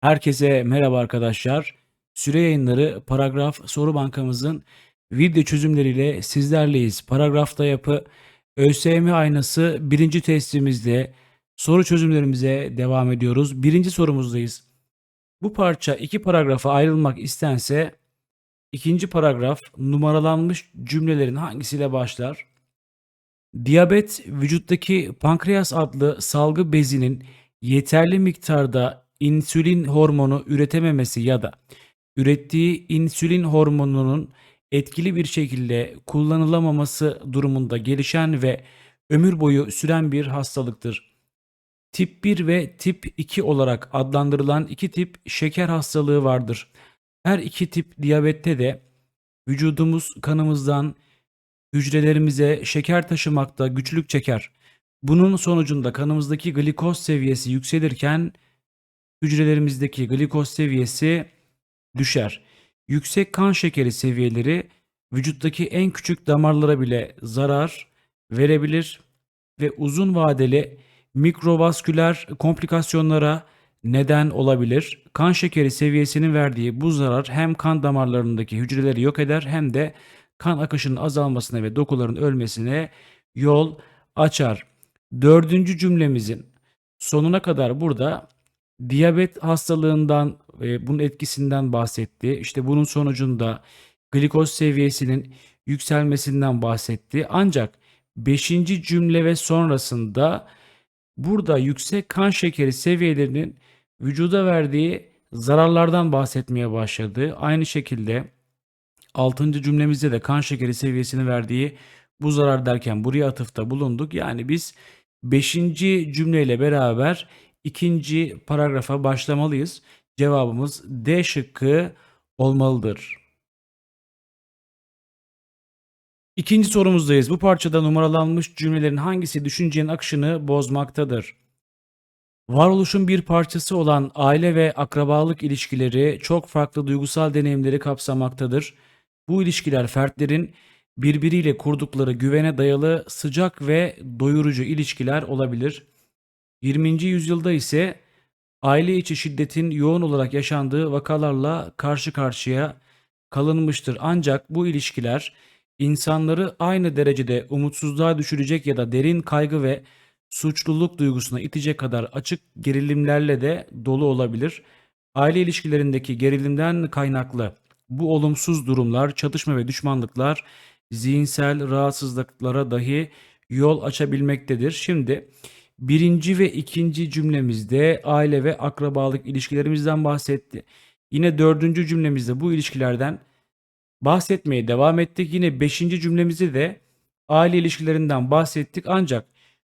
Herkese merhaba arkadaşlar. Süre yayınları paragraf soru bankamızın video çözümleriyle sizlerleyiz. Paragrafta yapı ÖSYM aynası birinci testimizde soru çözümlerimize devam ediyoruz. Birinci sorumuzdayız. Bu parça iki paragrafa ayrılmak istense ikinci paragraf numaralanmış cümlelerin hangisiyle başlar? Diyabet vücuttaki pankreas adlı salgı bezinin yeterli miktarda insülin hormonu üretememesi ya da ürettiği insülin hormonunun etkili bir şekilde kullanılamaması durumunda gelişen ve ömür boyu süren bir hastalıktır. Tip 1 ve tip 2 olarak adlandırılan iki tip şeker hastalığı vardır. Her iki tip diyabette de vücudumuz kanımızdan hücrelerimize şeker taşımakta güçlük çeker. Bunun sonucunda kanımızdaki glikoz seviyesi yükselirken hücrelerimizdeki glikoz seviyesi düşer. Yüksek kan şekeri seviyeleri vücuttaki en küçük damarlara bile zarar verebilir ve uzun vadeli mikrovasküler komplikasyonlara neden olabilir. Kan şekeri seviyesinin verdiği bu zarar hem kan damarlarındaki hücreleri yok eder hem de kan akışının azalmasına ve dokuların ölmesine yol açar. Dördüncü cümlemizin sonuna kadar burada diyabet hastalığından ve bunun etkisinden bahsetti. İşte bunun sonucunda glikoz seviyesinin yükselmesinden bahsetti. Ancak 5. cümle ve sonrasında burada yüksek kan şekeri seviyelerinin vücuda verdiği zararlardan bahsetmeye başladı. Aynı şekilde 6. cümlemizde de kan şekeri seviyesini verdiği bu zarar derken buraya atıfta bulunduk. Yani biz 5. cümleyle beraber ikinci paragrafa başlamalıyız. Cevabımız D şıkkı olmalıdır. İkinci sorumuzdayız. Bu parçada numaralanmış cümlelerin hangisi düşüncenin akışını bozmaktadır? Varoluşun bir parçası olan aile ve akrabalık ilişkileri çok farklı duygusal deneyimleri kapsamaktadır. Bu ilişkiler fertlerin birbiriyle kurdukları güvene dayalı sıcak ve doyurucu ilişkiler olabilir. 20. yüzyılda ise aile içi şiddetin yoğun olarak yaşandığı vakalarla karşı karşıya kalınmıştır. Ancak bu ilişkiler insanları aynı derecede umutsuzluğa düşürecek ya da derin kaygı ve suçluluk duygusuna itecek kadar açık gerilimlerle de dolu olabilir. Aile ilişkilerindeki gerilimden kaynaklı bu olumsuz durumlar, çatışma ve düşmanlıklar zihinsel rahatsızlıklara dahi yol açabilmektedir. Şimdi birinci ve ikinci cümlemizde aile ve akrabalık ilişkilerimizden bahsetti. Yine dördüncü cümlemizde bu ilişkilerden bahsetmeye devam ettik. Yine beşinci cümlemizde de aile ilişkilerinden bahsettik. Ancak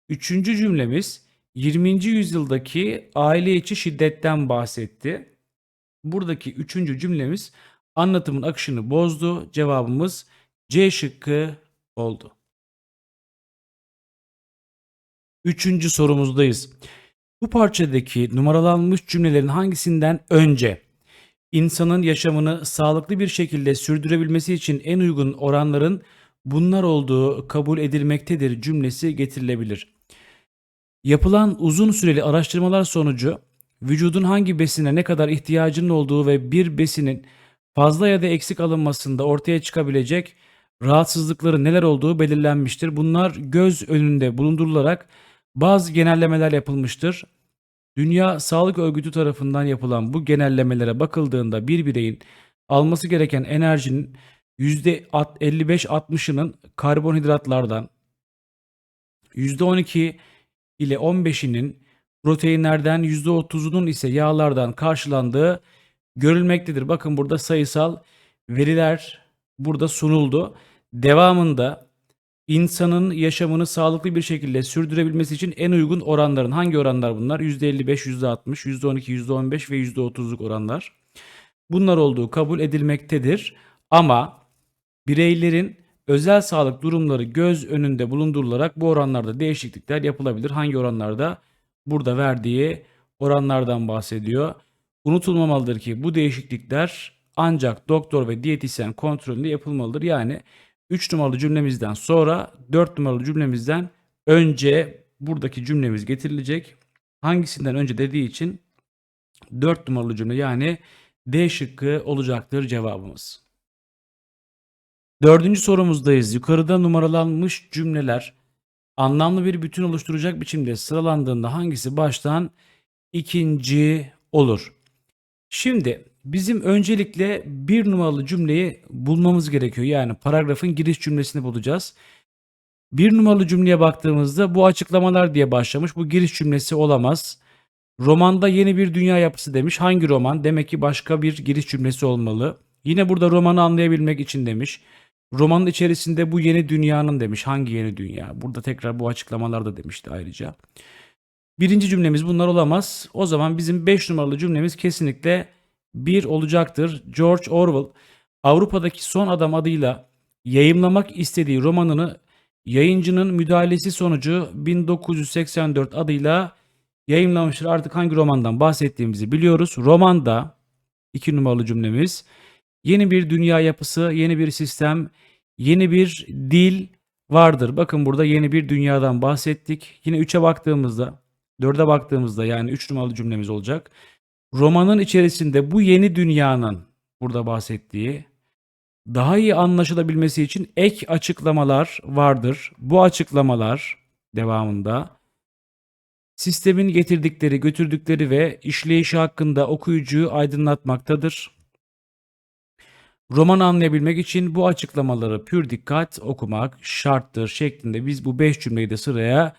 üçüncü cümlemiz 20. yüzyıldaki aile içi şiddetten bahsetti. Buradaki üçüncü cümlemiz anlatımın akışını bozdu. Cevabımız C şıkkı oldu. Üçüncü sorumuzdayız. Bu parçadaki numaralanmış cümlelerin hangisinden önce insanın yaşamını sağlıklı bir şekilde sürdürebilmesi için en uygun oranların bunlar olduğu kabul edilmektedir cümlesi getirilebilir. Yapılan uzun süreli araştırmalar sonucu vücudun hangi besine ne kadar ihtiyacının olduğu ve bir besinin fazla ya da eksik alınmasında ortaya çıkabilecek rahatsızlıkları neler olduğu belirlenmiştir. Bunlar göz önünde bulundurularak bazı genellemeler yapılmıştır. Dünya Sağlık Örgütü tarafından yapılan bu genellemelere bakıldığında bir bireyin alması gereken enerjinin %55-60'ının karbonhidratlardan, %12 ile 15'inin proteinlerden, %30'unun ise yağlardan karşılandığı görülmektedir. Bakın burada sayısal veriler burada sunuldu. Devamında insanın yaşamını sağlıklı bir şekilde sürdürebilmesi için en uygun oranların hangi oranlar bunlar? %55, %60, %12, %15 ve %30'luk oranlar. Bunlar olduğu kabul edilmektedir. Ama bireylerin özel sağlık durumları göz önünde bulundurularak bu oranlarda değişiklikler yapılabilir. Hangi oranlarda? Burada verdiği oranlardan bahsediyor. Unutulmamalıdır ki bu değişiklikler ancak doktor ve diyetisyen kontrolünde yapılmalıdır. Yani 3 numaralı cümlemizden sonra 4 numaralı cümlemizden önce buradaki cümlemiz getirilecek. Hangisinden önce dediği için 4 numaralı cümle yani D şıkkı olacaktır cevabımız. Dördüncü sorumuzdayız. Yukarıda numaralanmış cümleler anlamlı bir bütün oluşturacak biçimde sıralandığında hangisi baştan ikinci olur? Şimdi bizim öncelikle bir numaralı cümleyi bulmamız gerekiyor. Yani paragrafın giriş cümlesini bulacağız. Bir numaralı cümleye baktığımızda bu açıklamalar diye başlamış. Bu giriş cümlesi olamaz. Romanda yeni bir dünya yapısı demiş. Hangi roman? Demek ki başka bir giriş cümlesi olmalı. Yine burada romanı anlayabilmek için demiş. Romanın içerisinde bu yeni dünyanın demiş. Hangi yeni dünya? Burada tekrar bu açıklamalar da demişti ayrıca. Birinci cümlemiz bunlar olamaz. O zaman bizim 5 numaralı cümlemiz kesinlikle 1 olacaktır. George Orwell Avrupa'daki Son Adam adıyla yayımlamak istediği romanını yayıncının müdahalesi sonucu 1984 adıyla yayımlamıştır. Artık hangi romandan bahsettiğimizi biliyoruz. Romanda 2 numaralı cümlemiz yeni bir dünya yapısı, yeni bir sistem, yeni bir dil vardır. Bakın burada yeni bir dünyadan bahsettik. Yine 3'e baktığımızda, 4'e baktığımızda yani 3 numaralı cümlemiz olacak. Romanın içerisinde bu yeni dünyanın burada bahsettiği daha iyi anlaşılabilmesi için ek açıklamalar vardır. Bu açıklamalar devamında sistemin getirdikleri, götürdükleri ve işleyişi hakkında okuyucuyu aydınlatmaktadır. Romanı anlayabilmek için bu açıklamaları pür dikkat okumak şarttır şeklinde biz bu 5 cümleyi de sıraya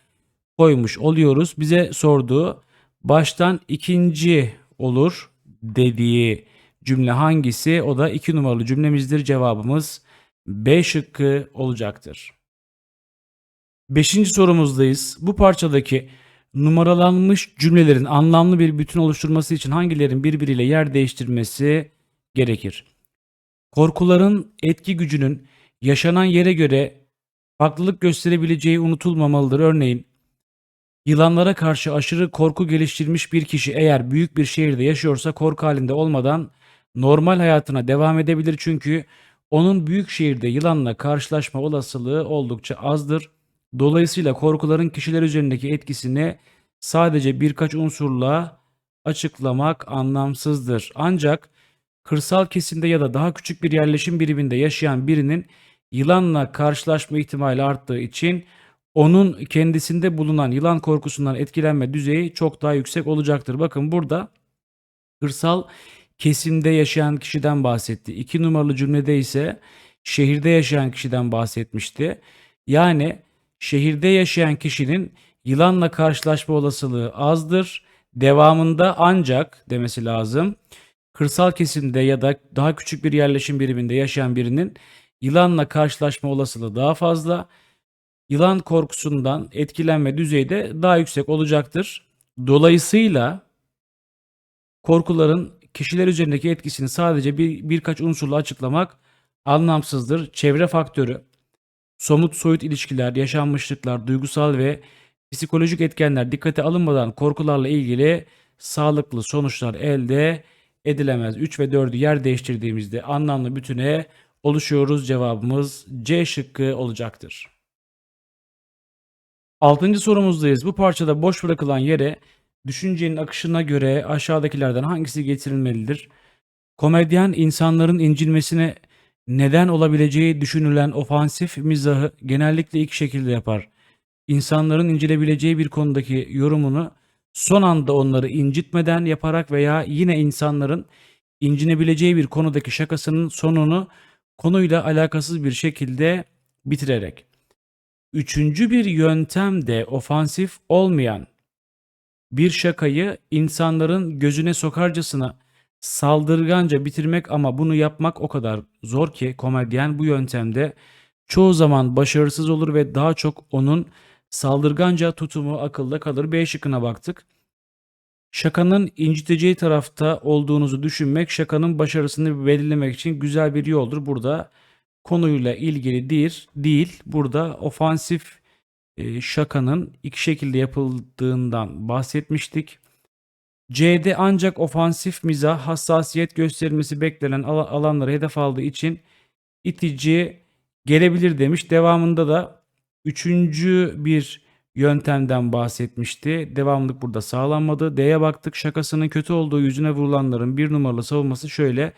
koymuş oluyoruz. Bize sorduğu baştan ikinci olur dediği cümle hangisi? O da 2 numaralı cümlemizdir. Cevabımız B şıkkı olacaktır. Beşinci sorumuzdayız. Bu parçadaki numaralanmış cümlelerin anlamlı bir bütün oluşturması için hangilerin birbiriyle yer değiştirmesi gerekir? Korkuların etki gücünün yaşanan yere göre farklılık gösterebileceği unutulmamalıdır. Örneğin yılanlara karşı aşırı korku geliştirmiş bir kişi eğer büyük bir şehirde yaşıyorsa korku halinde olmadan normal hayatına devam edebilir çünkü onun büyük şehirde yılanla karşılaşma olasılığı oldukça azdır. Dolayısıyla korkuların kişiler üzerindeki etkisini sadece birkaç unsurla açıklamak anlamsızdır. Ancak kırsal kesimde ya da daha küçük bir yerleşim biriminde yaşayan birinin yılanla karşılaşma ihtimali arttığı için onun kendisinde bulunan yılan korkusundan etkilenme düzeyi çok daha yüksek olacaktır. Bakın burada kırsal kesimde yaşayan kişiden bahsetti. İki numaralı cümlede ise şehirde yaşayan kişiden bahsetmişti. Yani şehirde yaşayan kişinin yılanla karşılaşma olasılığı azdır. Devamında ancak demesi lazım. Kırsal kesimde ya da daha küçük bir yerleşim biriminde yaşayan birinin yılanla karşılaşma olasılığı daha fazla. Yılan korkusundan etkilenme düzeyi de daha yüksek olacaktır. Dolayısıyla korkuların kişiler üzerindeki etkisini sadece bir, birkaç unsurla açıklamak anlamsızdır. Çevre faktörü, somut soyut ilişkiler, yaşanmışlıklar, duygusal ve psikolojik etkenler dikkate alınmadan korkularla ilgili sağlıklı sonuçlar elde edilemez. 3 ve 4'ü yer değiştirdiğimizde anlamlı bütüne oluşuyoruz. Cevabımız C şıkkı olacaktır. Altıncı sorumuzdayız. Bu parçada boş bırakılan yere düşüncenin akışına göre aşağıdakilerden hangisi getirilmelidir? Komedyen insanların incinmesine neden olabileceği düşünülen ofansif mizahı genellikle iki şekilde yapar. İnsanların incilebileceği bir konudaki yorumunu son anda onları incitmeden yaparak veya yine insanların incinebileceği bir konudaki şakasının sonunu konuyla alakasız bir şekilde bitirerek. Üçüncü bir yöntem de ofansif olmayan bir şakayı insanların gözüne sokarcasına saldırganca bitirmek ama bunu yapmak o kadar zor ki komedyen bu yöntemde çoğu zaman başarısız olur ve daha çok onun saldırganca tutumu akılda kalır. B şıkkına baktık. Şakanın inciteceği tarafta olduğunuzu düşünmek şakanın başarısını belirlemek için güzel bir yoldur. Burada konuyla ilgili değil, değil. Burada ofansif e, şakanın iki şekilde yapıldığından bahsetmiştik. C'de ancak ofansif mizah hassasiyet gösterilmesi beklenen al- alanları hedef aldığı için itici gelebilir demiş. Devamında da üçüncü bir yöntemden bahsetmişti. Devamlık burada sağlanmadı. D'ye baktık. Şakasının kötü olduğu yüzüne vurulanların bir numaralı savunması şöyle.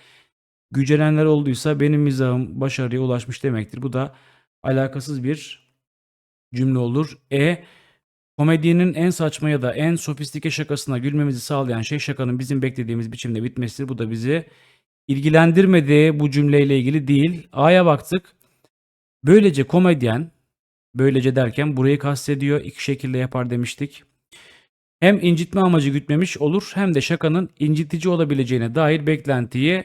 Gücenenler olduysa benim mizahım başarıya ulaşmış demektir. Bu da alakasız bir cümle olur. E komedinin en saçma ya da en sofistike şakasına gülmemizi sağlayan şey şakanın bizim beklediğimiz biçimde bitmesidir. Bu da bizi ilgilendirmedi bu cümleyle ilgili değil. A'ya baktık. Böylece komedyen böylece derken burayı kastediyor. İki şekilde yapar demiştik. Hem incitme amacı gütmemiş olur hem de şakanın incitici olabileceğine dair beklentiyi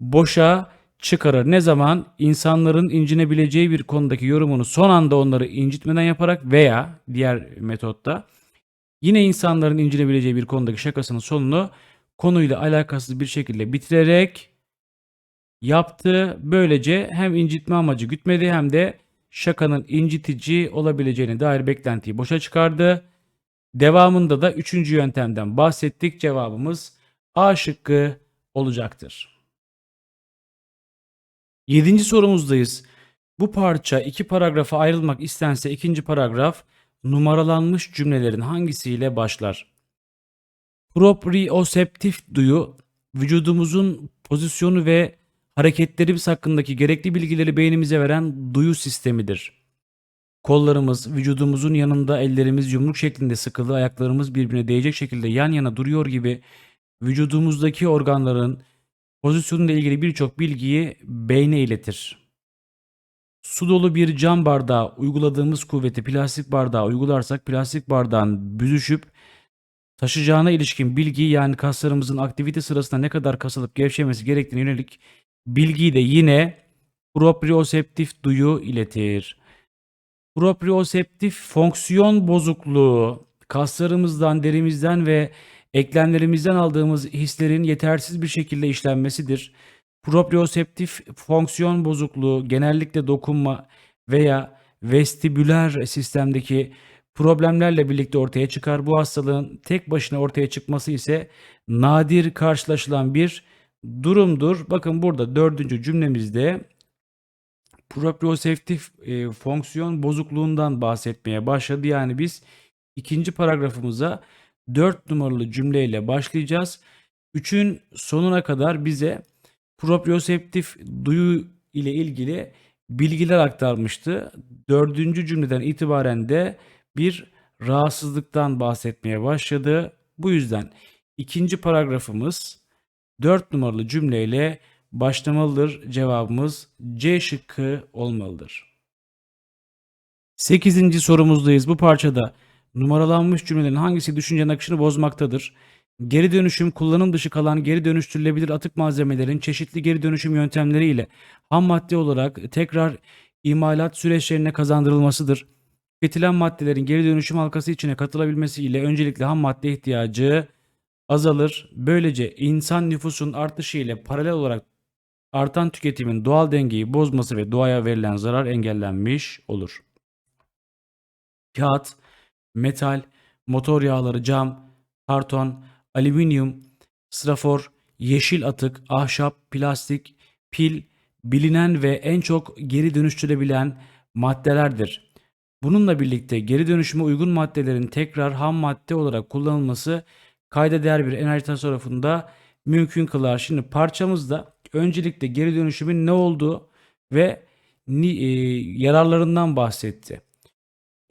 boşa çıkarır. Ne zaman insanların incinebileceği bir konudaki yorumunu son anda onları incitmeden yaparak veya diğer metotta yine insanların incinebileceği bir konudaki şakasının sonunu konuyla alakasız bir şekilde bitirerek yaptı. Böylece hem incitme amacı gütmedi hem de şakanın incitici olabileceğine dair beklentiyi boşa çıkardı. Devamında da üçüncü yöntemden bahsettik. Cevabımız A şıkkı olacaktır. Yedinci sorumuzdayız. Bu parça iki paragrafa ayrılmak istense ikinci paragraf numaralanmış cümlelerin hangisiyle başlar? Proprioseptif duyu vücudumuzun pozisyonu ve hareketlerimiz hakkındaki gerekli bilgileri beynimize veren duyu sistemidir. Kollarımız vücudumuzun yanında ellerimiz yumruk şeklinde sıkılı ayaklarımız birbirine değecek şekilde yan yana duruyor gibi vücudumuzdaki organların pozisyonuyla ilgili birçok bilgiyi beyne iletir. Su dolu bir cam bardağa uyguladığımız kuvveti plastik bardağa uygularsak plastik bardağın büzüşüp taşıyacağına ilişkin bilgiyi yani kaslarımızın aktivite sırasında ne kadar kasılıp gevşemesi gerektiğine yönelik bilgiyi de yine proprioseptif duyu iletir. Proprioseptif fonksiyon bozukluğu kaslarımızdan, derimizden ve eklemlerimizden aldığımız hislerin yetersiz bir şekilde işlenmesidir. Proprioseptif fonksiyon bozukluğu genellikle dokunma veya vestibüler sistemdeki problemlerle birlikte ortaya çıkar. Bu hastalığın tek başına ortaya çıkması ise nadir karşılaşılan bir durumdur. Bakın burada dördüncü cümlemizde proprioseptif e, fonksiyon bozukluğundan bahsetmeye başladı. Yani biz ikinci paragrafımıza 4 numaralı cümleyle başlayacağız. 3'ün sonuna kadar bize proprioseptif duyu ile ilgili bilgiler aktarmıştı. Dördüncü cümleden itibaren de bir rahatsızlıktan bahsetmeye başladı. Bu yüzden ikinci paragrafımız 4 numaralı cümleyle başlamalıdır. Cevabımız C şıkkı olmalıdır. 8. sorumuzdayız. Bu parçada numaralanmış cümlelerin hangisi düşüncenin akışını bozmaktadır? Geri dönüşüm kullanım dışı kalan geri dönüştürülebilir atık malzemelerin çeşitli geri dönüşüm yöntemleri ile ham madde olarak tekrar imalat süreçlerine kazandırılmasıdır. Tüketilen maddelerin geri dönüşüm halkası içine katılabilmesi ile öncelikle ham madde ihtiyacı azalır. Böylece insan nüfusun artışı ile paralel olarak artan tüketimin doğal dengeyi bozması ve doğaya verilen zarar engellenmiş olur. Kağıt, metal, motor yağları, cam, karton, alüminyum, strafor, yeşil atık, ahşap, plastik, pil, bilinen ve en çok geri dönüştürülebilen maddelerdir. Bununla birlikte geri dönüşüme uygun maddelerin tekrar ham madde olarak kullanılması kayda değer bir enerji tasarrufunda mümkün kılar. Şimdi parçamızda öncelikle geri dönüşümün ne olduğu ve e, yararlarından bahsetti.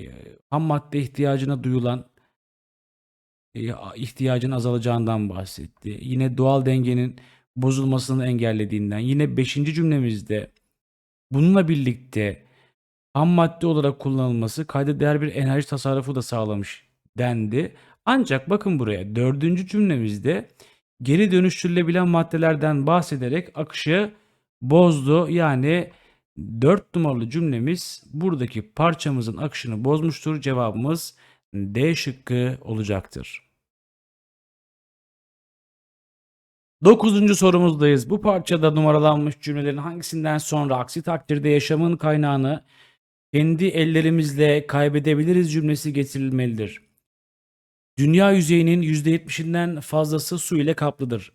E, ham madde ihtiyacına duyulan e, ihtiyacın azalacağından bahsetti. Yine doğal dengenin bozulmasını engellediğinden. Yine 5. cümlemizde bununla birlikte ham madde olarak kullanılması kayda değer bir enerji tasarrufu da sağlamış dendi. Ancak bakın buraya dördüncü cümlemizde geri dönüştürülebilen maddelerden bahsederek akışı bozdu. Yani 4 numaralı cümlemiz buradaki parçamızın akışını bozmuştur. Cevabımız D şıkkı olacaktır. Dokuzuncu sorumuzdayız. Bu parçada numaralanmış cümlelerin hangisinden sonra aksi takdirde yaşamın kaynağını kendi ellerimizle kaybedebiliriz cümlesi getirilmelidir. Dünya yüzeyinin %70'inden fazlası su ile kaplıdır.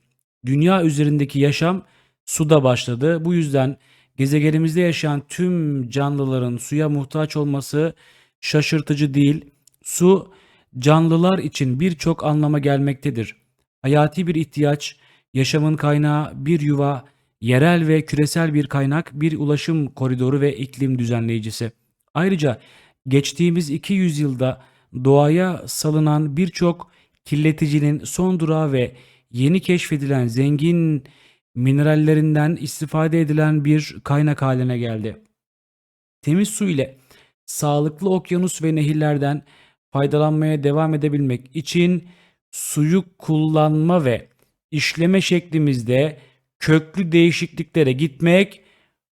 Dünya üzerindeki yaşam suda başladı. Bu yüzden gezegenimizde yaşayan tüm canlıların suya muhtaç olması şaşırtıcı değil. Su canlılar için birçok anlama gelmektedir. Hayati bir ihtiyaç, yaşamın kaynağı, bir yuva, yerel ve küresel bir kaynak, bir ulaşım koridoru ve iklim düzenleyicisi. Ayrıca geçtiğimiz 200 yılda doğaya salınan birçok kirleticinin son durağı ve yeni keşfedilen zengin minerallerinden istifade edilen bir kaynak haline geldi. Temiz su ile sağlıklı okyanus ve nehirlerden faydalanmaya devam edebilmek için suyu kullanma ve işleme şeklimizde köklü değişikliklere gitmek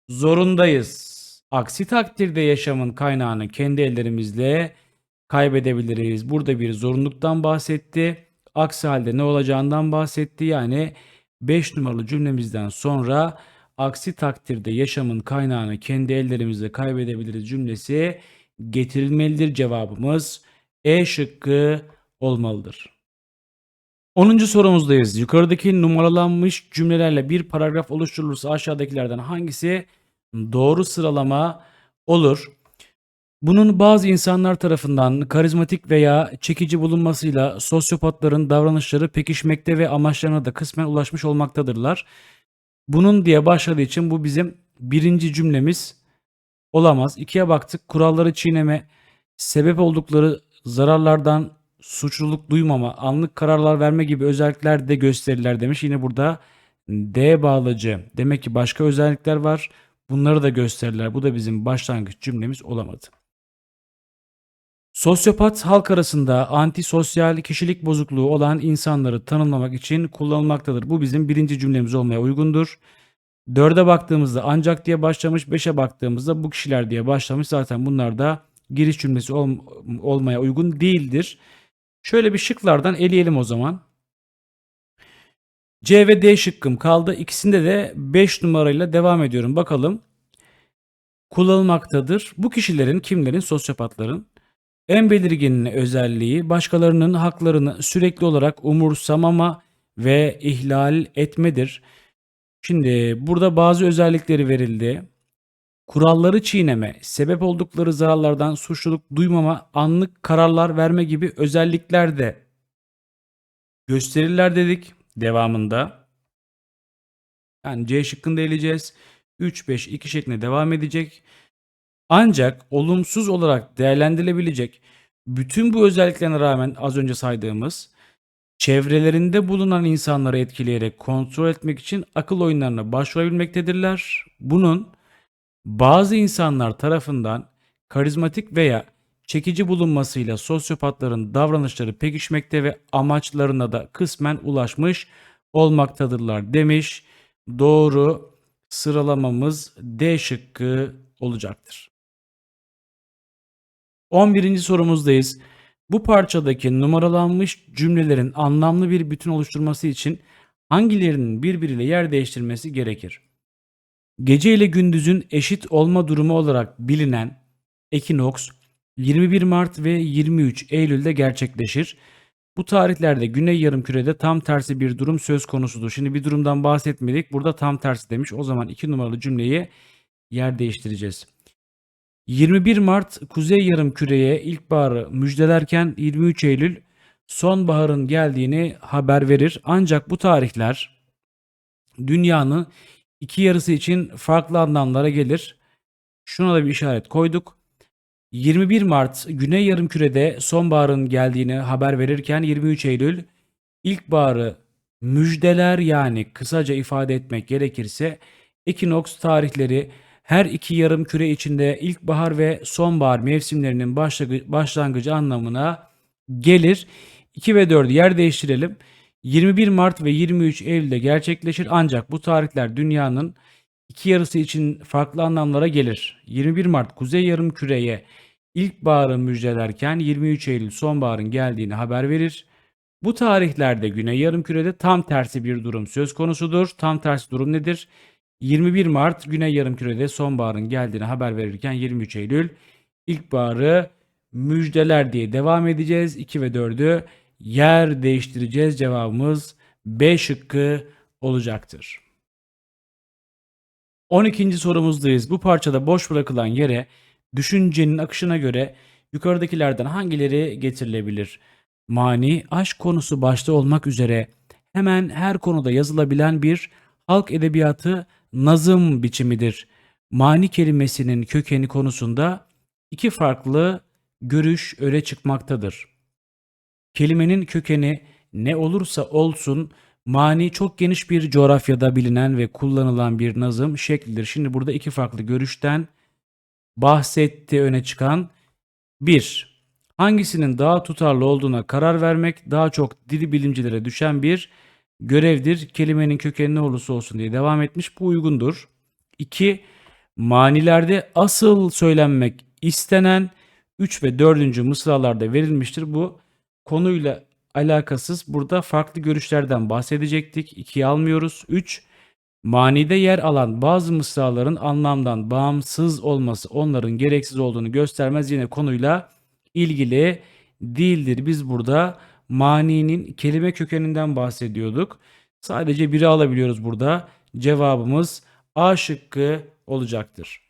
zorundayız. Aksi takdirde yaşamın kaynağını kendi ellerimizle kaybedebiliriz. Burada bir zorunluluktan bahsetti. Aksi halde ne olacağından bahsetti. Yani 5 numaralı cümlemizden sonra aksi takdirde yaşamın kaynağını kendi ellerimizle kaybedebiliriz cümlesi getirilmelidir cevabımız. E şıkkı olmalıdır. 10. sorumuzdayız. Yukarıdaki numaralanmış cümlelerle bir paragraf oluşturulursa aşağıdakilerden hangisi doğru sıralama olur? Bunun bazı insanlar tarafından karizmatik veya çekici bulunmasıyla sosyopatların davranışları pekişmekte ve amaçlarına da kısmen ulaşmış olmaktadırlar. Bunun diye başladığı için bu bizim birinci cümlemiz olamaz. İkiye baktık. Kuralları çiğneme, sebep oldukları zararlardan suçluluk duymama, anlık kararlar verme gibi özellikler de gösterirler demiş. Yine burada D bağlacı. Demek ki başka özellikler var. Bunları da gösterirler. Bu da bizim başlangıç cümlemiz olamadı. Sosyopat halk arasında antisosyal kişilik bozukluğu olan insanları tanımlamak için kullanılmaktadır. Bu bizim birinci cümlemiz olmaya uygundur. Dörde baktığımızda ancak diye başlamış, beşe baktığımızda bu kişiler diye başlamış. Zaten bunlar da giriş cümlesi ol- olmaya uygun değildir. Şöyle bir şıklardan eleyelim o zaman. C ve D şıkkım kaldı. İkisinde de 5 numarayla devam ediyorum. Bakalım. Kullanılmaktadır. Bu kişilerin kimlerin? Sosyopatların. En belirgin özelliği başkalarının haklarını sürekli olarak umursamama ve ihlal etmedir. Şimdi burada bazı özellikleri verildi. Kuralları çiğneme, sebep oldukları zararlardan suçluluk duymama, anlık kararlar verme gibi özellikler de gösterirler dedik devamında. Yani C şıkkını da eleyeceğiz. 3, 5, 2 şeklinde devam edecek. Ancak olumsuz olarak değerlendirilebilecek bütün bu özelliklerine rağmen az önce saydığımız çevrelerinde bulunan insanları etkileyerek kontrol etmek için akıl oyunlarına başvurabilmektedirler. Bunun bazı insanlar tarafından karizmatik veya çekici bulunmasıyla sosyopatların davranışları pekişmekte ve amaçlarına da kısmen ulaşmış olmaktadırlar demiş. Doğru sıralamamız D şıkkı olacaktır. 11. sorumuzdayız. Bu parçadaki numaralanmış cümlelerin anlamlı bir bütün oluşturması için hangilerinin birbiriyle yer değiştirmesi gerekir? Gece ile gündüzün eşit olma durumu olarak bilinen ekinoks 21 Mart ve 23 Eylül'de gerçekleşir. Bu tarihlerde Güney Yarımküre'de tam tersi bir durum söz konusudur. Şimdi bir durumdan bahsetmedik. Burada tam tersi demiş. O zaman 2 numaralı cümleyi yer değiştireceğiz. 21 Mart Kuzey Yarımküre'ye ilkbaharı müjdelerken 23 Eylül sonbaharın geldiğini haber verir. Ancak bu tarihler dünyanın iki yarısı için farklı anlamlara gelir. Şuna da bir işaret koyduk. 21 Mart Güney Yarımküre'de sonbaharın geldiğini haber verirken 23 Eylül ilkbaharı müjdeler yani kısaca ifade etmek gerekirse ekinoks tarihleri her iki yarım küre içinde ilkbahar ve sonbahar mevsimlerinin başlangıcı anlamına gelir. 2 ve 4'ü yer değiştirelim. 21 Mart ve 23 Eylül'de gerçekleşir ancak bu tarihler dünyanın iki yarısı için farklı anlamlara gelir. 21 Mart kuzey yarım küreye ilkbaharı müjdelerken 23 Eylül sonbaharın geldiğini haber verir. Bu tarihlerde güney yarım kürede tam tersi bir durum söz konusudur. Tam tersi durum nedir? 21 Mart Güney Yarımküre'de sonbaharın geldiğini haber verirken 23 Eylül ilkbaharı müjdeler diye devam edeceğiz. 2 ve 4'ü yer değiştireceğiz. Cevabımız B şıkkı olacaktır. 12. sorumuzdayız. Bu parçada boş bırakılan yere düşüncenin akışına göre yukarıdakilerden hangileri getirilebilir? Mani, aşk konusu başta olmak üzere hemen her konuda yazılabilen bir halk edebiyatı nazım biçimidir. Mani kelimesinin kökeni konusunda iki farklı görüş öne çıkmaktadır. Kelimenin kökeni ne olursa olsun mani çok geniş bir coğrafyada bilinen ve kullanılan bir nazım şeklidir. Şimdi burada iki farklı görüşten bahsetti öne çıkan 1. Hangisinin daha tutarlı olduğuna karar vermek daha çok dil bilimcilere düşen bir görevdir. Kelimenin kökeni ne olursa olsun diye devam etmiş. Bu uygundur. 2. Manilerde asıl söylenmek istenen 3 ve 4. mısralarda verilmiştir. Bu konuyla alakasız. Burada farklı görüşlerden bahsedecektik. 2'yi almıyoruz. 3. Manide yer alan bazı mısraların anlamdan bağımsız olması onların gereksiz olduğunu göstermez. Yine konuyla ilgili değildir. Biz burada maninin kelime kökeninden bahsediyorduk. Sadece biri alabiliyoruz burada. Cevabımız A şıkkı olacaktır.